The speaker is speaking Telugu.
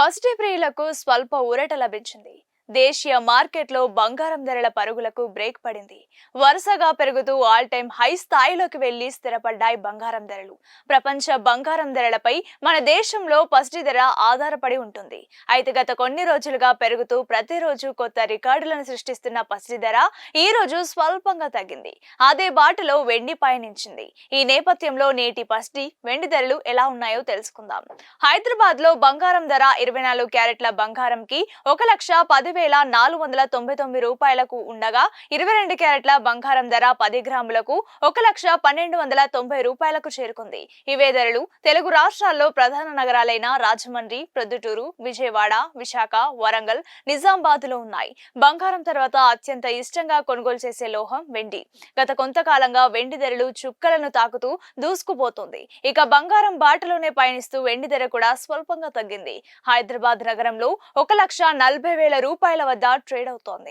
పాజిటివ్ ప్రియులకు స్వల్ప ఊరట లభించింది. దేశీయ మార్కెట్లో బంగారం ధరల పరుగులకు బ్రేక్ పడింది. వరుసగా పెరుగుతూ ఆల్ టైమ్ హై స్థాయిలోకి వెళ్ళి స్థిరపడ్డాయి బంగారం ధరలు. ప్రపంచ బంగారం ధరలపై మన దేశంలో పసిడి ధర ఆధారపడి ఉంటుంది. అయితే గత కొన్ని రోజులుగా పెరుగుతూ ప్రతిరోజు కొత్త రికార్డులను సృష్టిస్తున్న పసిడి ధర ఈ రోజు స్వల్పంగా తగ్గింది. అదే బాటలో వెండి పయనించింది. ఈ నేపథ్యంలో నేటి పసిడి వెండి ధరలు ఎలా ఉన్నాయో తెలుసుకుందాం. హైదరాబాద్లో బంగారం ధర ఇరవై నాలుగు క్యారెట్ల బంగారం కి ఒక లక్ష పదివేల నాలుగు వందల తొంభై తొమ్మిది రూపాయలకు ఉండగా ఇరవై రెండు క్యారెట్ల బంగారం ధర పది గ్రాములకు ఒక లక్ష పన్నెండు వందల తొంభై రూపాయలకు చేరుకుంది. ఇవే ధరలు తెలుగు రాష్ట్రాల్లో ప్రధాన నగరాలైన రాజమండ్రి ప్రొద్దుటూరు విజయవాడ విశాఖ వరంగల్ నిజామాబాద్లో ఉన్నాయి. బంగారం తర్వాత అత్యంత ఇష్టంగా కొనుగోలు చేసే లోహం వెండి. గత కొంతకాలంగా వెండి ధరలు చుక్కలను తాకుతూ దూసుకుపోతుంది. ఇక బంగారం బాటలోనే పయనిస్తూ వెండి ధర కూడా స్వల్పంగా తగ్గింది. హైదరాబాద్ నగరంలో ఒక లక్ష నలభై వేల రూపాయలు రూపాయల వద్ద ట్రేడ్ అవుతోంది.